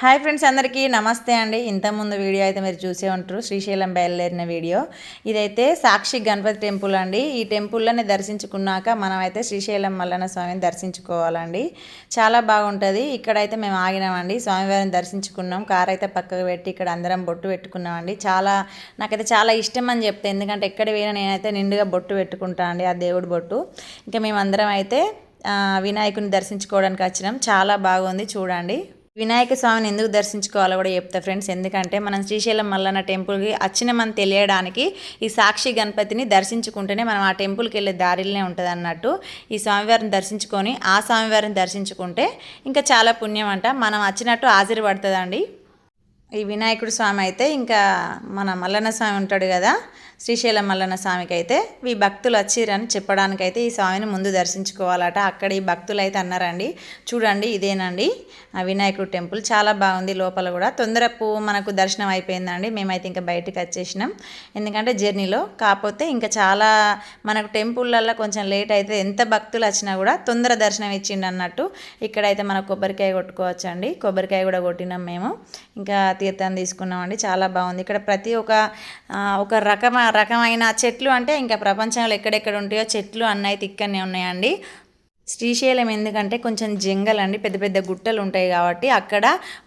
Hi friends అందరికీ నమస్తే అండి. ఇంతకుముందు వీడియో అయితే మీరు చూసే ఉంటారు. శ్రీశైలం బయలుదేరిన వీడియో. ఇదైతే సాక్షి గణపతి టెంపుల్ అండి. ఈ టెంపుల్లోనే దర్శించుకున్నాక మనం అయితే శ్రీశైలం మల్లన్న స్వామిని దర్శించుకోవాలండి. చాలా బాగుంటుంది. ఇక్కడైతే మేము ఆగినామండి. స్వామివారిని దర్శించుకున్నాం. కార్ అయితే పక్కకు పెట్టి ఇక్కడ అందరం బొట్టు పెట్టుకున్నామండి. చాలా నాకైతే చాలా ఇష్టం అని చెప్తే ఎందుకంటే ఎక్కడ పోయినా నేనైతే నిండుగా బొట్టు పెట్టుకుంటాను అండి ఆ దేవుడి బొట్టు. ఇంకా మేమందరం అయితే వినాయకుని దర్శించుకోవడానికి వచ్చినాం. చాలా బాగుంది. చూడండి. వినాయక స్వామిని ఎందుకు దర్శించుకోవాలో కూడా చెప్తా ఫ్రెండ్స్. ఎందుకంటే మనం శ్రీశైలం మల్లన్న టెంపుల్కి వచ్చిన మనం తెలియడానికి ఈ సాక్షి గణపతిని దర్శించుకుంటేనే మనం ఆ టెంపుల్కి వెళ్ళే దారిలోనే ఉంటుంది అన్నట్టు ఈ స్వామివారిని దర్శించుకొని ఆ స్వామివారిని దర్శించుకుంటే ఇంకా చాలా పుణ్యం అంట మనం వచ్చినట్టు హాజరు పడుతుందండి ఈ వినాయకుడు స్వామి అయితే ఇంకా మన మల్లన్న స్వామి ఉంటాడు కదా శ్రీశైలం మల్లన్న స్వామికి అయితే ఈ భక్తులు వచ్చిరని చెప్పడానికైతే ఈ స్వామిని ముందు దర్శించుకోవాలట. అక్కడ ఈ భక్తులు అయితే అన్నారండి చూడండి ఇదేనండి ఆ వినాయకుడు టెంపుల్ చాలా బాగుంది లోపల కూడా. తొందరపు మనకు దర్శనం అయిపోయిందండి మేమైతే ఇంకా బయటకు వచ్చేసినాం. ఎందుకంటే జర్నీలో కాకపోతే ఇంకా చాలా మనకు టెంపుల్లల్లో కొంచెం లేట్ అయితే ఎంత భక్తులు వచ్చినా కూడా తొందర దర్శనం ఇచ్చిండు అన్నట్టు ఇక్కడైతే మనకు కొబ్బరికాయ కొట్టుకోవచ్చు అండి కొబ్బరికాయ కూడా కొట్టినాం మేము. ఇంకా తీర్థం తీసుకున్నామండి చాలా బాగుంది. ఇక్కడ ప్రతి ఒక్క ఒక రకమ రకమైన చెట్లు అంటే ఇంకా ప్రపంచంలో ఎక్కడెక్కడ ఉంటాయో చెట్లు అన్నీ తిక్కనే ఇక్కడనే ఉన్నాయండి. శ్రీశైలం ఎందుకంటే కొంచెం జంగల్ అండి పెద్ద పెద్ద గుట్టలు ఉంటాయి కాబట్టి అక్కడ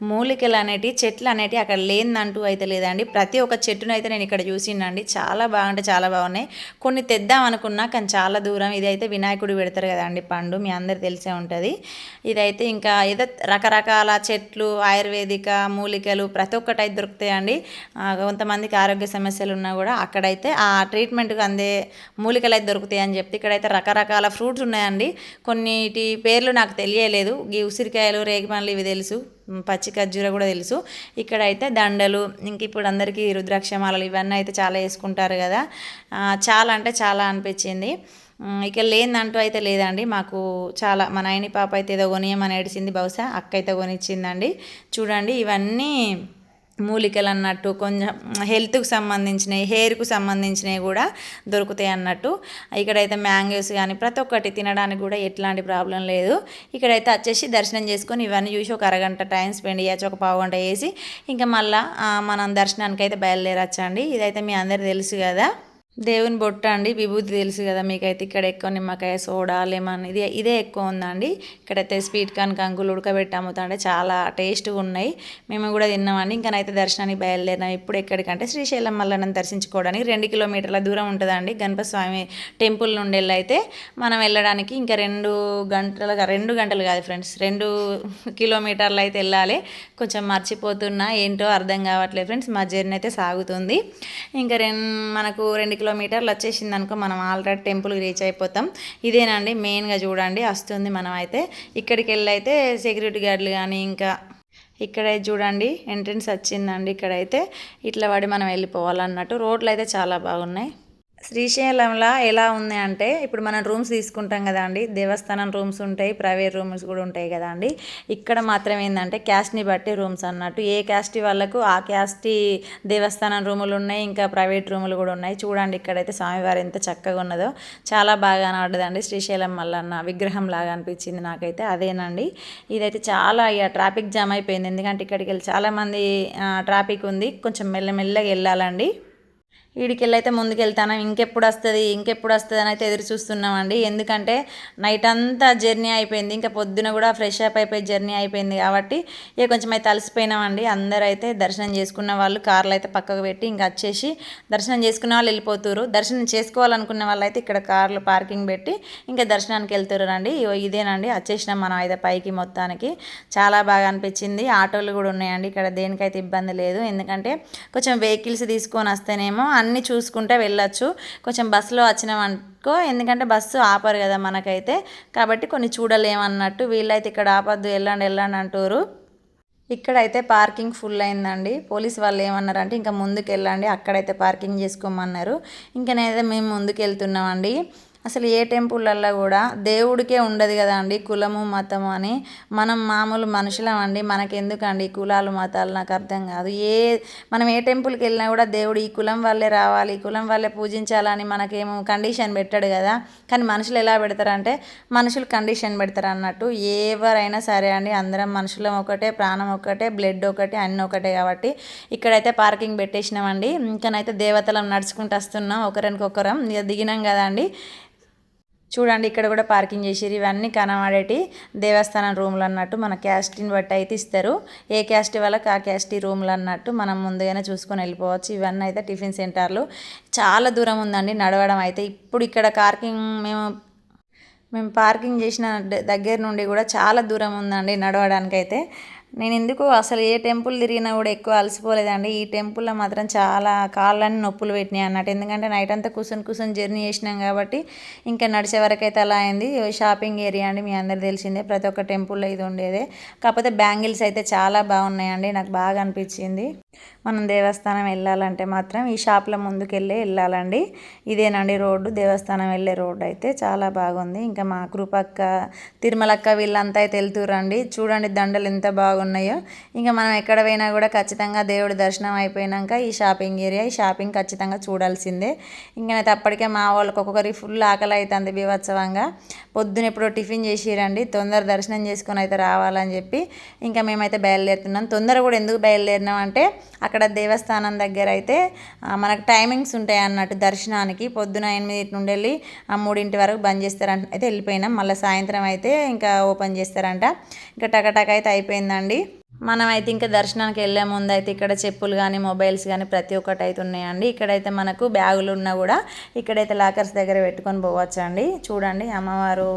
మూలికలు అనేటి చెట్లు అనేటివి అక్కడ లేదంటూ అయితే లేదండి. ప్రతి ఒక్క చెట్టును అయితే నేను ఇక్కడ చూసిండండి. చాలా బాగుంటే చాలా బాగున్నాయి. కొన్ని తెద్దాం అనుకున్నా కానీ చాలా దూరం. ఇది అయితే వినాయకుడు పెడతారు కదండి పండు మీ అందరు తెలిసే ఉంటుంది. ఇదైతే ఇంకా ఏదో రకరకాల చెట్లు ఆయుర్వేదిక మూలికలు ప్రతి ఒక్కటి అయితే దొరుకుతాయండి కొంతమందికి ఆరోగ్య సమస్యలు ఉన్నా కూడా అక్కడైతే ఆ ట్రీట్మెంట్కి అందే మూలికలు అయితే దొరుకుతాయి అని చెప్తే ఇక్కడైతే రకరకాల ఫ్రూట్స్ ఉన్నాయండి. కొన్నిటి పేర్లు నాకు తెలియలేదు. ఈ ఉసిరికాయలు రేగిపండ్లు ఇవి తెలుసు. పచ్చి ఖర్జూర కూడా తెలుసు. ఇక్కడ అయితే దండలు ఇంక ఇప్పుడు అందరికీ రుద్రాక్షమాలలు ఇవన్నీ అయితే చాలా వేసుకుంటారు కదా. చాలా అంటే చాలా అనిపించింది. ఇక్కడ ఇక లేదంటూ అయితే లేదండి. మాకు చాలా మా నాయని పాప అయితే ఏదో కొనియమని ఏడిచింది బహుశా అక్క అయితే కొనిచ్చిందండి. చూడండి ఇవన్నీ మూలికలు అన్నట్టు కొంచెం హెల్త్కు సంబంధించినవి హెయిర్కు సంబంధించినవి కూడా దొరుకుతాయి అన్నట్టు. ఇక్కడైతే మ్యాంగోస్ కానీ ప్రతి ఒక్కటి తినడానికి కూడా ఎట్లాంటి ప్రాబ్లం లేదు. ఇక్కడైతే వచ్చేసి దర్శనం చేసుకొని ఇవన్నీ చూసి ఒక అరగంట టైం స్పెండ్ చేయొచ్చు ఒక పావు గంట వేసి ఇంకా మళ్ళీ మనం దర్శనానికి అయితే బయలుదేరచ్చండి. ఇదైతే మీ అందరు తెలుసు కదా. దేవుని బొట్ట అండి. విభూతి తెలుసు కదా మీకైతే ఇక్కడ ఎక్కువ నిమ్మకాయ సోడా లెమన్ ఇది ఇదే ఎక్కువ ఉందండి. ఇక్కడైతే స్వీట్ కార్న్ కంకులు ఉడకబెట్టి అమ్ముతుంటే చాలా టేస్ట్గా ఉన్నాయి. మేము కూడా తిన్నామండి. ఇంకనైతే దర్శనానికి బయలుదేరినాం. ఇప్పుడు ఎక్కడికంటే శ్రీశైలం మల్లనని దర్శించుకోవడానికి రెండు కిలోమీటర్ల దూరం ఉంటుందండి. గణపతి స్వామి టెంపుల్ నుండి వెళ్ళైతే మనం వెళ్ళడానికి ఇంకా రెండు గంటల రెండు గంటలు కాదు ఫ్రెండ్స్ రెండు కిలోమీటర్లు అయితే వెళ్ళాలి. కొంచెం మర్చిపోతున్నా ఏంటో అర్థం కావట్లేదు ఫ్రెండ్స్. మా జర్నీ అయితే సాగుతుంది. ఇంకా రెండు మనకు రెండు కిలోమీటర్లు వచ్చేసింది అనుకో మనం ఆల్రెడీ టెంపుల్కి రీచ్ అయిపోతాం. ఇదేనండి మెయిన్గా చూడండి వస్తుంది మనం అయితే ఇక్కడికి వెళ్ళి అయితే సెక్యూరిటీ గార్డులు కానీ ఇంకా ఇక్కడ చూడండి ఎంట్రన్స్ వచ్చిందండి ఇక్కడైతే. ఇట్లా పడి మనం వెళ్ళిపోవాలన్నట్టు. రోడ్లు అయితే చాలా బాగున్నాయి. శ్రీశైలంలో ఎలా ఉంది అంటే ఇప్పుడు మనం రూమ్స్ తీసుకుంటాం కదా అండి. దేవస్థానం రూమ్స్ ఉంటాయి ప్రైవేట్ రూమ్స్ కూడా ఉంటాయి కదా అండి. ఇక్కడ మాత్రం ఏంటంటే క్యాస్ట్ని బట్టి రూమ్స్ అన్నట్టు. ఏ క్యాస్ట్ వాళ్ళకు ఆ క్యాస్ట్ దేవస్థానం రూములు ఉన్నాయి ఇంకా ప్రైవేట్ రూములు కూడా ఉన్నాయి. చూడండి ఇక్కడైతే స్వామివారు ఎంత చక్కగా ఉన్నదో. చాలా బాగా ఆడదండి శ్రీశైలం మల్లన్న విగ్రహం లాగా అనిపించింది నాకైతే. అదేనండి. ఇదైతే చాలా ఇక ట్రాఫిక్ జామ్ అయిపోయింది. ఎందుకంటే ఇక్కడికి వెళ్ళి చాలామంది ట్రాఫిక్ ఉంది. కొంచెం మెల్లమెల్లగా వెళ్ళాలండి. వీడికెళ్ళైతే ముందుకెళ్తాను? ఇంకెప్పుడు వస్తుంది ఇంకెప్పుడు వస్తుంది అని అయితే ఎదురు చూస్తున్నామండి. ఎందుకంటే నైట్ అంతా జర్నీ అయిపోయింది. ఇంకా పొద్దున కూడా ఫ్రెష్ అప్ అయిపోయి జర్నీ అయిపోయింది కాబట్టి ఇక కొంచెం అయితే అలసిపోయినామండి అందరూ అయితే దర్శనం చేసుకున్న వాళ్ళు కార్లు అయితే పక్కకు పెట్టి ఇంకా వచ్చేసి దర్శనం చేసుకున్న వాళ్ళు వెళ్ళిపోతారు దర్శనం చేసుకోవాలనుకున్న వాళ్ళు అయితే ఇక్కడ కార్లు పార్కింగ్ పెట్టి ఇంకా దర్శనానికి వెళ్తారు అండి ఇదేనండి. వచ్చేసినాం మనం అయితే పైకి మొత్తానికి. చాలా బాగా అనిపించింది. ఆటోలు కూడా ఉన్నాయండి. ఇక్కడ దేనికైతే ఇబ్బంది లేదు. ఎందుకంటే కొంచెం వెహికల్స్ తీసుకొని వస్తేనేమో అన్నీ చూసుకుంటే వెళ్ళొచ్చు. కొంచెం బస్సులో వచ్చినామనుకో ఎందుకంటే బస్సు ఆపరు కదా మనకైతే. కాబట్టి కొన్ని చూడలేమన్నట్టు వీళ్ళైతే ఇక్కడ ఆపద్దు వెళ్ళండి వెళ్ళండి అంటారు. ఇక్కడైతే పార్కింగ్ ఫుల్ అయిందండి. పోలీస్ వాళ్ళు ఏమన్నారంటే ఇంకా ముందుకు వెళ్ళండి అక్కడైతే పార్కింగ్ చేసుకోమన్నారు. ఇంకా నేనైతే మేము ముందుకు వెళ్తున్నామండి అసలు ఏ టెంపుల్లల్లో కూడా దేవుడికే ఉండదు కదా అండి కులము మతము అని. మనం మామూలు మనుషులం అండి మనకెందుకండి కులాలు మతాలు నాకు అర్థం కాదు. ఏ మనం ఏ టెంపుల్కి వెళ్ళినా కూడా దేవుడు ఈ కులం వల్లే రావాలి ఈ కులం వల్లే పూజించాలని మనకేమో కండిషన్ పెట్టాడు కదా. కానీ మనుషులు ఎలా పెడతారంటే మనుషులు కండిషన్ పెడతారు అన్నట్టు. ఎవరైనా సరే అండి అందరం మనుషులం ఒకటే ప్రాణం ఒకటే బ్లడ్ ఒకటే అన్ని ఒకటే కాబట్టి ఇక్కడైతే పార్కింగ్ పెట్టేసినామండి. ఇంకనైతే దేవతలం నడుచుకుంటూ వస్తున్నాం ఒకరికొకరం ఇక దిగినాం కదండి చూడండి ఇక్కడ కూడా పార్కింగ్ చేసిరు ఇవన్నీ కనబడేటి దేవస్థానం రూమ్లు అన్నట్టు మన క్యాస్ట్ని బట్టి అయితే ఇస్తారు. ఏ క్యాస్ట్ వాళ్ళకి ఆ క్యాస్ట్ రూమ్లు అన్నట్టు మనం ముందుగానే చూసుకొని వెళ్ళిపోవచ్చు. ఇవన్నీ అయితే టిఫిన్ సెంటర్లు. చాలా దూరం ఉందండి నడవడం అయితే. ఇప్పుడు ఇక్కడ పార్కింగ్ మేము మేము పార్కింగ్ చేసిన దగ్గర నుండి కూడా చాలా దూరం ఉందండి నడవడానికి అయితే నేను ఎందుకు అసలు ఏ టెంపుల్ తిరిగినా కూడా ఎక్కువ అలసిపోలేదండి. ఈ టెంపుల్లో మాత్రం చాలా కాళ్ళని నొప్పులు పెట్టినాయి అన్నట్టు. ఎందుకంటే నైట్ అంతా కూర్చొని కూర్చొని జర్నీ చేసినాం కాబట్టి ఇంకా నడిచే వరకు అయితే అలా అయింది. షాపింగ్ ఏరియా అండి మీ అందరు తెలిసిందే. ప్రతి ఒక్క టెంపుల్లో ఇది ఉండేదే. కాకపోతే బ్యాంగిల్స్ అయితే చాలా బాగున్నాయండి. నాకు బాగా అనిపించింది. మనం దేవస్థానం వెళ్ళాలంటే మాత్రం ఈ షాప్ల ముందుకు వెళ్ళాలండి. ఇదేనండి రోడ్డు. దేవస్థానం వెళ్ళే రోడ్డు అయితే చాలా బాగుంది. ఇంకా మా కృపక్క తిరుమలక్క వీళ్ళంతా అయితే వెళ్తురండి చూడండి దండలు ఎంత బాగుంది ఉన్నాయో. ఇంకా మనం ఎక్కడ పోయినా కూడా ఖచ్చితంగా దేవుడి దర్శనం అయిపోయినాక ఈ షాపింగ్ ఏరియా ఈ షాపింగ్ ఖచ్చితంగా చూడాల్సిందే. ఇంకా అయితే అప్పటికే మా వాళ్ళకి ఒక్కొక్కరికి ఫుల్ ఆకలి అవుతుంది బీభత్సవంగా. పొద్దున ఎప్పుడో టిఫిన్ చేసిరండి తొందర దర్శనం చేసుకొని అయితే రావాలని చెప్పి ఇంకా మేమైతే బయలుదేరుతున్నాం. తొందర కూడా ఎందుకు బయలుదేరినాం అంటే అక్కడ దేవస్థానం దగ్గర అయితే మనకు టైమింగ్స్ ఉంటాయి అన్నట్టు దర్శనానికి. పొద్దున ఎనిమిది నుండి వెళ్ళి ఆ మూడింటి వరకు బంద్ చేస్తారంట అయితే వెళ్ళిపోయినాం. మళ్ళీ సాయంత్రం అయితే ఇంకా ఓపెన్ చేస్తారంట. ఇంకా టకటక అయితే అయిపోయిందండి. మనం అయితే ఇంకా దర్శనానికి వెళ్ళే ముందు అయితే ఇక్కడ చెప్పులు కానీ మొబైల్స్ కానీ ప్రతి ఒక్కటి అయితే ఉన్నాయండి. ఇక్కడైతే మనకు బ్యాగులు ఉన్నా కూడా ఇక్కడైతే లాకర్స్ దగ్గర పెట్టుకొని పోవచ్చు అండి చూడండి అమ్మవారు.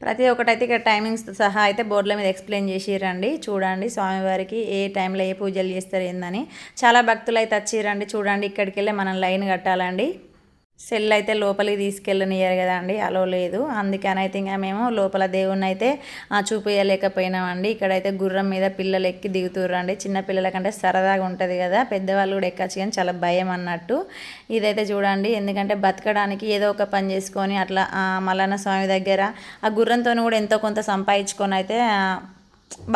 ప్రతి ఒక్కటైతే ఇక్కడ టైమింగ్స్ సహా అయితే బోర్డుల మీద ఎక్స్ప్లెయిన్ చేసిరండి చూడండి స్వామివారికి ఏ టైంలో ఏ పూజలు చేస్తారు ఏందని. చాలా భక్తులు అయితే వచ్చిరండి. చూడండి ఇక్కడికి వెళ్ళి మనం లైన్ కట్టాలండి. సెల్ అయితే లోపలికి తీసుకెళ్ళనియ్యారు కదా అండి అలో లేదు. అందుకని అయితే ఇంకా మేము లోపల దేవుణ్ణి అయితే ఆ, చూపించలేకపోయినామండి ఇక్కడైతే గుర్రం మీద పిల్లలు ఎక్కి దిగుతుర్రండి. చిన్న పిల్లల కంటే సరదాగా ఉంటుంది కదా పెద్దవాళ్ళు కూడా ఎక్కచ్చు కానీ చాలా భయం అన్నట్టు. ఇదైతే చూడండి ఎందుకంటే బతకడానికి ఏదో ఒక పని చేసుకొని అట్లా మల్లన్న స్వామి దగ్గర ఆ గుర్రంతో కూడా ఎంతో కొంత సంపాదించుకొని అయితే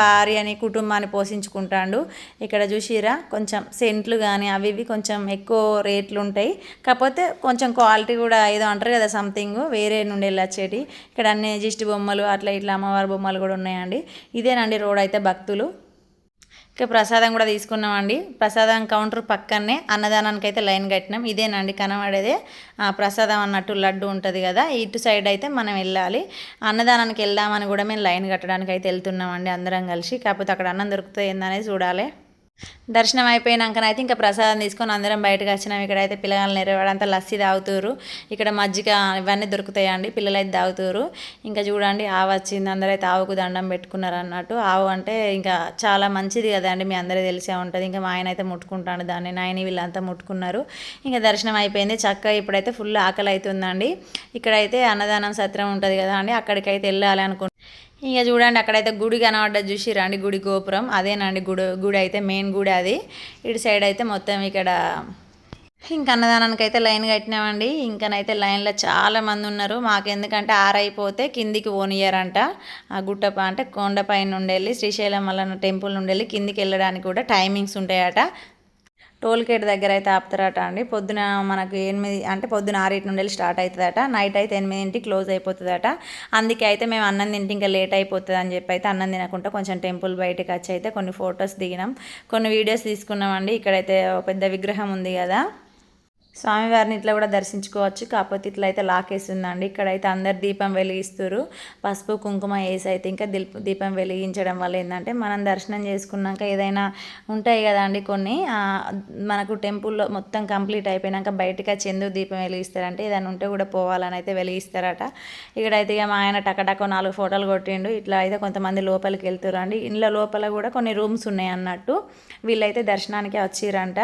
భార్యని కుటుంబాన్ని పోషించుకుంటాడు. ఇక్కడ చూసిరా కొంచెం సెంట్లు కానీ అవి ఇవి కొంచెం ఎక్కువ రేట్లు ఉంటాయి కాకపోతే కొంచెం క్వాలిటీ కూడా ఏదో అంటారు కదా సంథింగ్ వేరే నుండి వెళ్ళొచ్చేటి. ఇక్కడ అన్ని జిష్టి బొమ్మలు అట్లా ఇట్లా అమ్మవారి బొమ్మలు కూడా ఉన్నాయండి. ఇదేనండి రోడ్ అయితే భక్తులు. ఇక ప్రసాదం కూడా తీసుకున్నామండి. ప్రసాదం కౌంటర్ పక్కనే అన్నదానానికి అయితే లైన్ కట్టినాం. ఇదేనండి కనబడేదే. ఆ, ప్రసాదం అన్నట్టు లడ్డు ఉంటుంది కదా ఇటు సైడ్ అయితే మనం వెళ్ళాలి. అన్నదానానికి వెళ్దామని కూడా మేము లైన్ కట్టడానికి అయితే వెళ్తున్నామండి అందరం కలిసి. కాకపోతే అక్కడ అన్నం దొరుకుతుంది ఏందనేది చూడాలి. దర్శనం అయిపోయినాకనైతే ఇంకా ప్రసాదం తీసుకొని అందరం బయటకు వచ్చినాం. ఇక్కడైతే పిల్లగాళ్ళు నెరవేడంతా లస్సీ తాగుతారు ఇక్కడ మజ్జిగ ఇవన్నీ దొరుకుతాయండి పిల్లలు అయితే తాగుతారు ఇంకా చూడండి ఆవు వచ్చింది అందరూ అయితే ఆవుకు దండం పెట్టుకున్నారు అన్నట్టు ఆవు అంటే ఇంకా చాలా మంచిది కదండి మీ అందరూ తెలిసే ఉంటుంది. ఇంకా మా ఆయన అయితే ముట్టుకుంటాను దాన్ని నాయన వీళ్ళంతా ముట్టుకున్నారు. ఇంకా దర్శనం అయిపోయింది. చక్కగా ఇప్పుడైతే ఫుల్ ఆకలి అవుతుందండి ఇక్కడైతే అన్నదానం సత్రం ఉంటుంది కదా అండి అక్కడికైతే వెళ్ళాలి అనుకుంటున్నాను ఇంకా చూడండి అక్కడైతే గుడి కనబడ్డది చూసి గుడి గోపురం. అదేనండి గుడి గుడి అయితే మెయిన్ గుడి అది. ఇటు సైడ్ అయితే మొత్తం ఇక్కడ ఇంకా అన్నదానానికి అయితే లైన్ కట్టినామండి. ఇంకనైతే లైన్లో చాలా మంది ఉన్నారు. మాకెందుకంటే ఆరైపోతే కిందికి పోనీయరంట ఆ గుట్టప అంటే కొండపై నుండి వెళ్ళి శ్రీశైలం మల్లన్న టెంపుల్ నుండి వెళ్ళి కిందికి వెళ్ళడానికి కూడా టైమింగ్స్ ఉంటాయట. టోల్ గేట్ దగ్గర అయితే ఆపుతారట అండి. పొద్దున మనకు ఎనిమిది అంటే పొద్దున ఆరింటి నుండి వెళ్ళి స్టార్ట్ అవుతుందట. నైట్ అయితే ఎనిమిదింటికి క్లోజ్ అయిపోతుందట. అందుకే అయితే మేము అన్నం తింటే ఇంకా లేట్ అయిపోతుంది అని చెప్పి అయితే అన్నం తినకుండా కొంచెం టెంపుల్ బయటకు వచ్చి అయితే కొన్ని ఫొటోస్ దిగినాం. కొన్ని వీడియోస్ తీసుకున్నామండి. ఇక్కడైతే ఒక పెద్ద విగ్రహం ఉంది కదా. స్వామివారిని ఇట్లా కూడా దర్శించుకోవచ్చు. కాకపోతే ఇట్లా అయితే లాకేసి ఉందండి ఇక్కడైతే అందరు దీపం వెలిగిస్తారు పసుపు కుంకుమ వేసి అయితే ఇంకా దీప దీపం వెలిగించడం వల్ల ఏంటంటే మనం దర్శనం చేసుకున్నాక ఏదైనా ఉంటాయి కదండి కొన్ని. మనకు టెంపుల్లో మొత్తం కంప్లీట్ అయిపోయినాక బయటగా చందు దీపం వెలిగిస్తారంటే ఏదైనా ఉంటే కూడా పోవాలని అయితే వెలిగిస్తారట. ఇక్కడైతే ఇక మా ఆయన టకటక నాలుగు ఫోటోలు కొట్టిండు. ఇట్లా అయితే కొంతమంది లోపలికి వెళ్తారండి ఇంట్లో లోపల కూడా కొన్ని రూమ్స్ ఉన్నాయి అన్నట్టు. వీళ్ళైతే దర్శనానికి వచ్చిరంట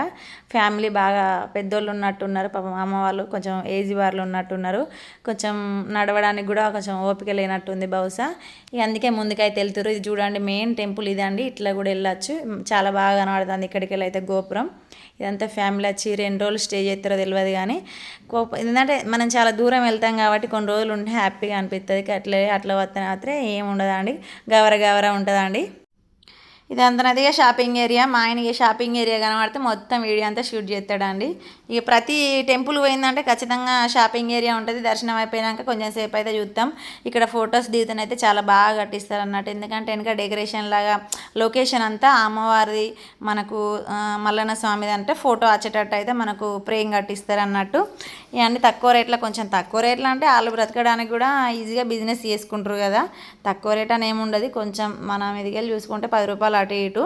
ఫ్యామిలీ బాగా పెద్దోళ్ళు ఉన్నట్టు ఉన్నట్టున్నారు పాపం అమ్మ వాళ్ళు కొంచెం ఏజ్ వాళ్ళు ఉన్నట్టున్నారు. కొంచెం నడవడానికి కూడా కొంచెం ఓపిక లేనట్టుంది బహుశా. ఇక అందుకే ముందుకైతే వెళ్తారు ఇది చూడండి మెయిన్ టెంపుల్ ఇదండి. ఇట్లా కూడా వెళ్ళచ్చు. చాలా బాగా కనబడుతుంది ఇక్కడికి వెళ్ళి అయితే గోపురం. ఇదంతా ఫ్యామిలీ వచ్చి రెండు రోజులు స్టే చేస్తారో తెలియదు కానీ కోప ఎందుకంటే మనం చాలా దూరం వెళ్తాం కాబట్టి కొన్ని రోజులు ఉంటే హ్యాపీగా అనిపిస్తుంది. అట్లే అట్లా వస్తే మాత్రం ఏమి ఉండదండి. గవర గవర ఉంటుందండి. ఇదంతా నదిగా షాపింగ్ ఏరియా మా ఆయనకి షాపింగ్ ఏరియా కనబడితే మొత్తం వీడియో అంతా షూట్ చేస్తాడండి. ఇక ప్రతి టెంపుల్ పోయిందంటే ఖచ్చితంగా షాపింగ్ ఏరియా ఉంటుంది దర్శనం అయిపోయినాక కొంచెం సేపు అయితే చూద్దాం. ఇక్కడ ఫొటోస్ దిగుతానైతే చాలా బాగా కట్టిస్తారు అన్నట్టు. ఎందుకంటే వెనక డెకరేషన్ లాగా లొకేషన్ అంతా అమ్మవారిది మనకు మల్లన్న స్వామిది అంటే ఫోటో వచ్చేటట్టు అయితే మనకు ప్రేమ్ కట్టిస్తారు అన్నట్టు. ఇవన్నీ తక్కువ రేట్లో కొంచెం తక్కువ రేట్లో అంటే వాళ్ళు బ్రతకడానికి కూడా ఈజీగా బిజినెస్ చేసుకుంటారు కదా. తక్కువ రేట్ అని ఏముండదు. కొంచెం మనం ఇదికెళ్ళి చూసుకుంటే పది రూపాయలు అటు ఇటు.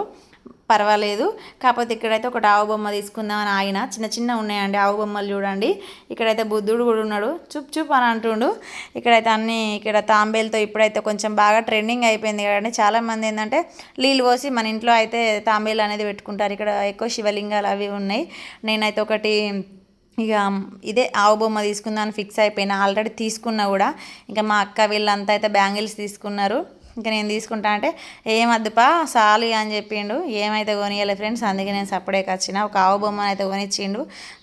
పర్వాలేదు. కాకపోతే ఇక్కడైతే ఒకటి ఆవు బొమ్మ తీసుకుందామని ఆయన. చిన్న చిన్న ఉన్నాయండి ఆవు బొమ్మలు చూడండి. ఇక్కడైతే బుద్ధుడు కూడా ఉన్నాడు. చుప్ చుప్ అని అంటుండు. ఇక్కడైతే అన్ని ఇక్కడ తాంబేలతో ఇప్పుడైతే కొంచెం బాగా ట్రెండింగ్ అయిపోయింది కదండి. చాలామంది ఏంటంటే నీళ్ళు పోసి మన ఇంట్లో అయితే తాంబేలు అనేది పెట్టుకుంటారు. ఇక్కడ ఎక్కువ శివలింగాలు అవి ఉన్నాయి. నేనైతే ఒకటి ఇక ఇదే ఆవు బొమ్మ తీసుకుందామని ఫిక్స్ అయిపోయినా. ఆల్రెడీ తీసుకున్నా కూడా. ఇంకా మా అక్క వీళ్ళంతా అయితే బ్యాంగిల్స్ తీసుకున్నారు. ఇంకా నేను తీసుకుంటా అంటే ఏమద్దుపా సాలి అని చెప్పిండు. ఏమైతే కొనియాలి ఫ్రెండ్స్ అందుకే నేను సపరేట్ వచ్చిన. ఒక ఆవు బొమ్మను అయితే కొనిచ్చిండు.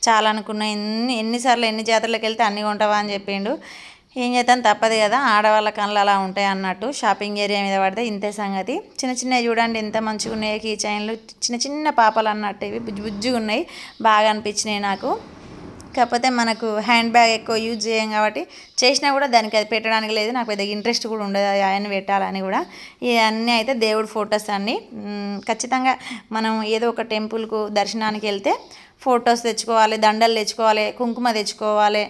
చాలా అనుకున్నా ఎన్ని ఎన్నిసార్లు ఎన్ని జాతరలకు వెళ్తే అన్ని కొంటావా అని చెప్పిండు. ఏం చేద్దాం తప్పదు కదా ఆడవాళ్ళ కళ్ళు అలా ఉంటాయి అన్నట్టు షాపింగ్ ఏరియా మీద పడితే ఇంతే సంగతి. చిన్న చిన్నవి చూడండి ఎంత మంచిగా ఉన్నాయి కీ చైన్లు చిన్న చిన్న పాపలు అన్నట్టు ఇవి బుజ్జి బుజ్జిగా ఉన్నాయి బాగా అనిపించినాయి నాకు. కాకపోతే మనకు హ్యాండ్ బ్యాగ్ ఎక్కువ యూజ్ చేయం కాబట్టి చేసినా కూడా దానికి అది పెట్టడానికి లేదు. నాకు పెద్దగా ఇంట్రెస్ట్ కూడా ఉండదు ఆయన పెట్టాలని కూడా. ఇవన్నీ అయితే దేవుడి ఫొటోస్ అన్నీ. ఖచ్చితంగా మనం ఏదో ఒక టెంపుల్కు దర్శనానికి వెళ్తే ఫొటోస్ తెచ్చుకోవాలి దండలు తెచ్చుకోవాలి కుంకుమ తెచ్చుకోవాలి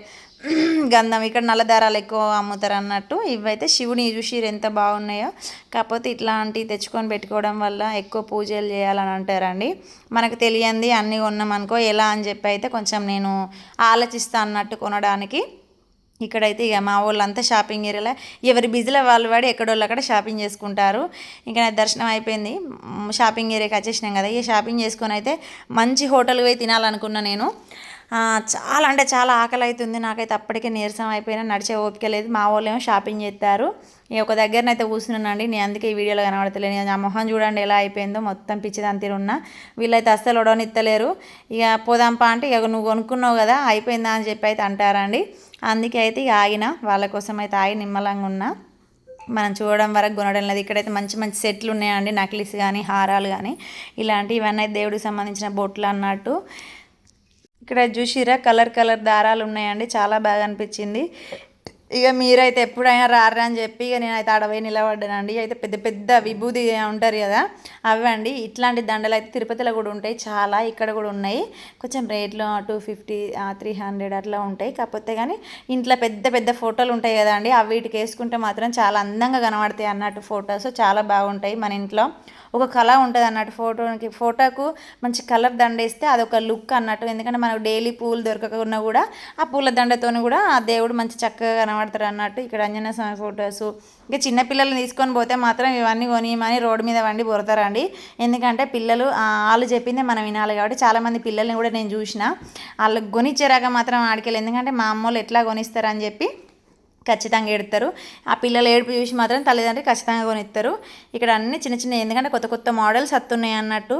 గంధం. ఇక్కడ నల్ల దారాలు ఎక్కువ అమ్ముతారు అన్నట్టు. ఇవైతే శివుని చూసిరు ఎంత బాగున్నాయో. కాకపోతే ఇట్లాంటివి తెచ్చుకొని పెట్టుకోవడం వల్ల ఎక్కువ పూజలు చేయాలని అంటారండి. మనకు తెలియంది అన్నీ కొన్నామనుకో ఎలా అని చెప్పి అయితే కొంచెం నేను ఆలోచిస్తా అన్నట్టు కొనడానికి. ఇక్కడైతే ఇక మా వాళ్ళంతా షాపింగ్ ఏరియాలో ఎవరి బిజీలో వాళ్ళు వాడి ఎక్కడోళ్ళు అక్కడ షాపింగ్ చేసుకుంటారు. ఇంకా నా దర్శనం అయిపోయింది. షాపింగ్ ఏరియాకి వచ్చేసినాం కదా. ఇక షాపింగ్ చేసుకొని అయితే మంచి హోటల్కి పోయి తినాలనుకున్నా నేను. చాలా అంటే చాలా ఆకలి అవుతుంది నాకైతే అప్పటికే నీరసం అయిపోయినా నడిచే ఓపిక లేదు. మా వాళ్ళు ఏమో షాపింగ్ చేస్తారు. ఈ ఒక దగ్గరనైతే కూర్చున్నానండి. నేను అందుకే ఈ వీడియోలో కనబడతలేదు. నా మొహం చూడండి ఎలా అయిపోయిందో. మొత్తం పిచ్చిదాని తీరున్నా వీళ్ళైతే అస్సలు ఉడవనిత్తలేరు ఇక పోదాంపా అంటే ఇక నువ్వు కొనుక్కున్నావు కదా అయిపోయిందా అని చెప్పి అయితే అంటారండి. అందుకే అయితే ఇక ఆగిన. వాళ్ళ కోసం అయితే ఆగి నిమ్మలంగా ఉన్నా. మనం చూడడం వరకు కొనడం లేదు. ఇక్కడైతే మంచి మంచి సెట్లు ఉన్నాయండి. నక్లిస్ కానీ హారాలు కానీ ఇలాంటివి ఇవన్నీ అయితే దేవుడికి సంబంధించిన బొట్లు అన్నట్టు. ఇక్కడ చూసిరా కలర్ కలర్ దారాలు ఉన్నాయండి. చాలా బాగా అనిపించింది. ఇక మీరైతే ఎప్పుడైనా రారా అని చెప్పి ఇక నేనైతే అడవి నిలబడ్డానండి. అయితే పెద్ద పెద్ద విభూది ఉంటారు కదా అవండి ఇట్లాంటి దండలు అయితే తిరుపతిలో కూడా ఉంటాయి చాలా ఇక్కడ కూడా ఉన్నాయి. కొంచెం రేట్లో టూ ఫిఫ్టీ త్రీ హండ్రెడ్ అట్లా ఉంటాయి. కాకపోతే కానీ ఇంట్లో పెద్ద పెద్ద ఫోటోలు ఉంటాయి కదా అండి. అవి వీటికి వేసుకుంటే మాత్రం చాలా అందంగా కనబడతాయి అన్నట్టు ఫొటోస్. చాలా బాగుంటాయి మన ఇంట్లో. ఒక కళ ఉంటుంది అన్నట్టు ఫోటోకి ఫోటోకు మంచి కలర్ దండ వేస్తే అదొక లుక్ అన్నట్టు. ఎందుకంటే మనకు డైలీ పూలు దొరకకుండా కూడా ఆ పూల దండతోని కూడా ఆ దేవుడు మంచి చక్కగా కనబడతారు అన్నట్టు ఇక్కడ అంజనా స్వామి ఫొటోస్. ఇంకా చిన్నపిల్లలు తీసుకొని పోతే మాత్రం ఇవన్నీ కొనియమని రోడ్డు మీద వండి పోతారండి ఎందుకంటే పిల్లలు వాళ్ళు చెప్పిందే మనం వినాలి కాబట్టి చాలామంది పిల్లల్ని కూడా నేను చూసిన. వాళ్ళు కొనిచ్చేరాక మాత్రం ఆడికెళ్ళి ఎందుకంటే మా అమ్మోళ్ళు ఎట్లా కొనిస్తారని చెప్పి ఖచ్చితంగా ఎడతారు ఆ పిల్లలు ఏడుపు చూసి మాత్రం తల్లిదండ్రి ఖచ్చితంగా కొనిస్తారు. ఇక్కడ అన్ని చిన్న చిన్న ఎందుకంటే కొత్త కొత్త మోడల్స్ వస్తున్నాయి అన్నట్టు.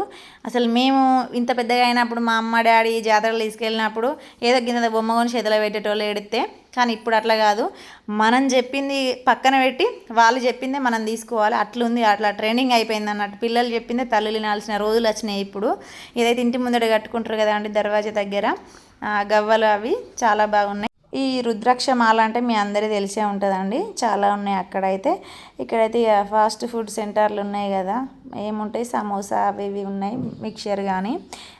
అసలు మేము ఇంత పెద్దగా అయినప్పుడు మా అమ్మ డాడీ జాతరలు తీసుకెళ్ళినప్పుడు ఏదో కింద బొమ్మ కొని చేతిలో పెట్టేటోళ్ళు ఎడితే కానీ ఇప్పుడు అట్లా కాదు. మనం చెప్పింది పక్కన పెట్టి వాళ్ళు చెప్పిందే మనం తీసుకోవాలి. అట్లుంది అట్లా ట్రైనింగ్ అయిపోయింది అన్నట్టు. పిల్లలు చెప్పిందే తల్లులు వినాల్సిన రోజులు వచ్చినాయి ఇప్పుడు. ఇదైతే ఇంటి ముందట కట్టుకుంటారు కదా అండి దర్వాజా దగ్గర. ఆ, గవ్వలు అవి చాలా బాగున్నాయి. ఈ రుద్రాక్ష మాల అంటే మీ అందరికీ తెలిసే ఉంటుందండి. చాలా ఉన్నాయి అక్కడైతే. ఇక్కడైతే ఫాస్ట్ ఫుడ్ సెంటర్లు ఉన్నాయి కదా. ఏముంటాయి? సమోసా అవి ఇవి ఉన్నాయి మిక్చర్ కానీ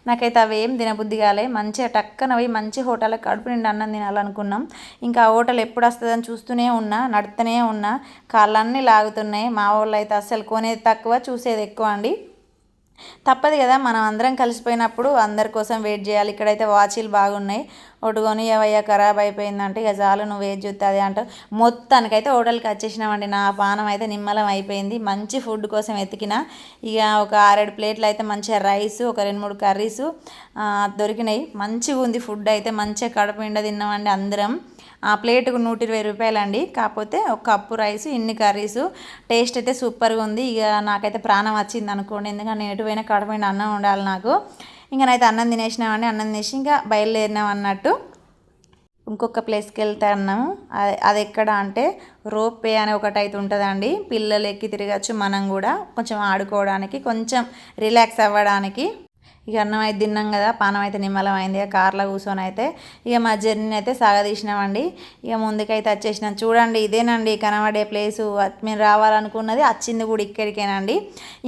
నాకైతే అవి ఏం తినబుద్ధి కాలే. మంచిగా టక్కన అవి మంచి హోటల్ కడుపు నిండి అన్నం తినాలనుకున్నాం. ఇంకా ఆ హోటల్ ఎప్పుడు వస్తుందని చూస్తూనే ఉన్నా నడుతూనే ఉన్నా. కాళ్ళన్నీ లాగుతున్నాయి. మా వాళ్ళు అయితే అస్సలు కొనేది తక్కువ చూసేది ఎక్కువ అండి. తప్పదు కదా మనం అందరం కలిసిపోయినప్పుడు అందరి కోసం వెయిట్ చేయాలి. ఇక్కడైతే వాచీలు బాగున్నాయి. ఒకటి కొనియవయ్యా ఖరాబ్ అయిపోయిందంటే ఇక చాలు నువ్వు ఏది చూస్తే అదే అంటావు మొత్తానికైతే హోటల్కి వచ్చేసినామండి. నా పానం అయితే నిమ్మలం అయిపోయింది. మంచి ఫుడ్ కోసం ఎతికిన ఇక ఒక ఆరేడు ప్లేట్లు అయితే మంచిగా రైస్ ఒక రెండు మూడు కర్రీస్ దొరికినాయి. మంచిగా ఉంది ఫుడ్ అయితే. మంచిగా కడుపు నిండా తిన్నామండి అందరం. ఆ ప్లేట్కు నూట ఇరవై రూపాయలు అండి కాకపోతే ఒక కప్పు రైస్ ఇన్ని కర్రీస్. టేస్ట్ అయితే సూపర్గా ఉంది. ఇక నాకైతే ప్రాణం వచ్చింది అనుకోండి. ఎందుకంటే నేను ఎటువైనా కడపైన అన్నం ఉండాలి నాకు. ఇంకా నైతే అన్నం తినేసినామండి అన్నం తినేసి ఇంకా బయలుదేరినాం అన్నట్టు. ఇంకొక ప్లేస్కి వెళ్తే అన్నాము. అది ఎక్కడ అంటే రోప్ వే అనే ఒకటి అయితే ఉంటుందండి. పిల్లలు ఎక్కి తిరగచ్చు మనం కూడా. కొంచెం ఆడుకోవడానికి కొంచెం రిలాక్స్ అవ్వడానికి. ఇక అన్నం అయితే తిన్నాం కదా పానం అయితే నిమ్మలం అయింది ఇక కార్లో కూర్చొని అయితే ఇక మా జర్నీని అయితే సాగదీసినామండి. ఇక ముందుకైతే వచ్చేసినాం. చూడండి ఇదేనండి కనబడే ప్లేసు. మేము రావాలనుకున్నది వచ్చింది కూడా ఇక్కడికేనండి.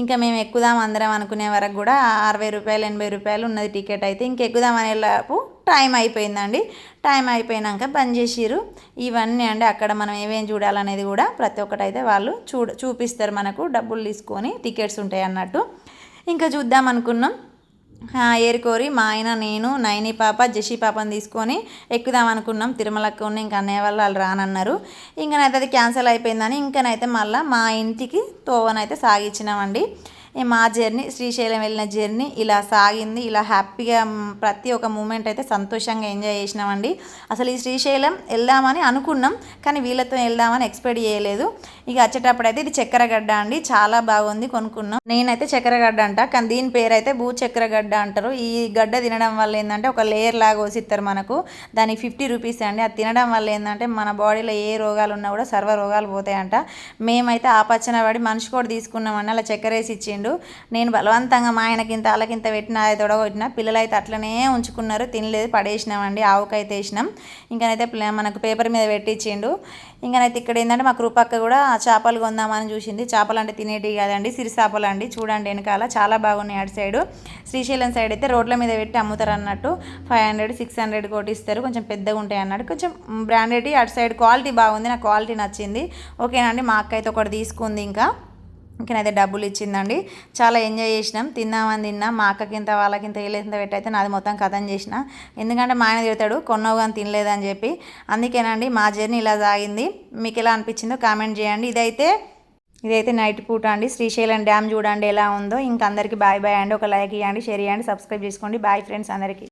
ఇంకా మేము ఎక్కుదాం అందరం అనుకునే వరకు కూడా అరవై రూపాయలు ఎనభై రూపాయలు ఉన్నది టికెట్ అయితే ఇంకెక్కుదాం అనేలాపు టైం అయిపోయిందండి. టైం అయిపోయినాక బంద్ చేసిరు ఇవన్నీ అండి అక్కడ మనం ఏమేమి చూడాలనేది కూడా ప్రతి ఒక్కటి అయితే వాళ్ళు చూ చూపిస్తారు మనకు. డబ్బులు తీసుకొని టికెట్స్ ఉంటాయి అన్నట్టు ఇంకా చూద్దాం అనుకున్నాం. ఏరుకోరి మా ఆయన నేను నైని పాప జషి పాపని తీసుకొని ఎక్కుదాం అనుకున్నాం. తిరుమలకు ఉన్న ఇంకా అన్నయ్య వాళ్ళు వాళ్ళు రానన్నారు. ఇంకనైతే అది క్యాన్సిల్ అయిపోయిందని ఇంకనైతే మళ్ళీ మా ఇంటికి తోవనైతే సాగించినామండి. మా జర్నీ శ్రీశైలం వెళ్ళిన జర్నీ ఇలా సాగింది. ఇలా హ్యాపీగా ప్రతి ఒక్క మూమెంట్ అయితే సంతోషంగా ఎంజాయ్ చేసినామండి. అసలు ఈ శ్రీశైలం వెళ్దామని అనుకున్నాం కానీ వీళ్ళతో వెళ్దామని ఎక్స్పెక్ట్ చేయలేదు. ఇక వచ్చేటప్పుడు అయితే ఇది చక్కెరగడ్డ అండి. చాలా బాగుంది కొనుక్కున్నాం. నేనైతే చక్కెరగడ్డ అంట కానీ దీని పేరు అయితే భూ చక్కెరగడ్డ అంటారు. ఈ గడ్డ తినడం వల్ల ఏంటంటే ఒక లేయర్ లాగా వసిస్తారు మనకు. దానికి ఫిఫ్టీ రూపీస్ అండి. అది తినడం వల్ల ఏంటంటే మన బాడీలో ఏ రోగాలు ఉన్నా కూడా సర్వ రోగాలు పోతాయంట. మేమైతే ఆ పచ్చన పడి మనిషి కూడా తీసుకున్నామండి. అలా చక్కెర వేసి ఇచ్చిండు. ఇచ్చిండు నేను బలవంతంగా మా ఆయనకింత వాళ్ళకింత పెట్టిన అది తొడగొట్టిన పిల్లలు అయితే అట్లనే ఉంచుకున్నారు. తినలేదు పడేసినామండి ఆవుకైతే వేసినాం ఇంకనైతే మనకు పేపర్ మీద పెట్టించిండు. ఇంకనైతే ఇక్కడ ఏంటంటే మా కృపక్క కూడా చేపలు కొందామని చూసింది. చేపలు అంటే తినేటివి కాదండి సిరి చేపలు అండి చూడండి వెనకాల చాలా బాగున్నాయి అటు సైడు. శ్రీశైలం సైడ్ అయితే రోడ్ల మీద పెట్టి అమ్ముతారు అన్నట్టు. ఫైవ్ హండ్రెడ్ సిక్స్ హండ్రెడ్ కొట్టిస్తారు కొంచెం పెద్దగా ఉంటాయి అన్నట్టు. కొంచెం బ్రాండెడ్ అటు సైడ్ క్వాలిటీ బాగుంది. నాకు క్వాలిటీ నచ్చింది. ఓకేనండి మా అక్క అయితే ఒకటి తీసుకుంది ఇంకా. ఇంకనైతే డబ్బులు ఇచ్చిందండి. చాలా ఎంజాయ్ చేసినాం. తిన్నామని తిన్నాం. మా అక్కకింత వాళ్ళకింత వీళ్ళకింత పెట్టయితే నాది మొత్తం కథం చేసిన. ఎందుకంటే మా ఆయన తిడతాడు కొన్నావు కానీ తినలేదని చెప్పి. అందుకేనండి మా జర్నీ ఇలా సాగింది. మీకు ఎలా అనిపించిందో కామెంట్ చేయండి. ఇదైతే ఇదైతే నైట్ పూట అండి. శ్రీశైలం డ్యామ్ చూడండి ఎలా ఉందో. ఇంక అందరికీ బాయ్ బాయ్ అండి. ఒక లైక్ ఇవ్వండి షేర్ చేయండి సబ్స్క్రైబ్ చేసుకోండి. బాయ్ ఫ్రెండ్స్ అందరికీ.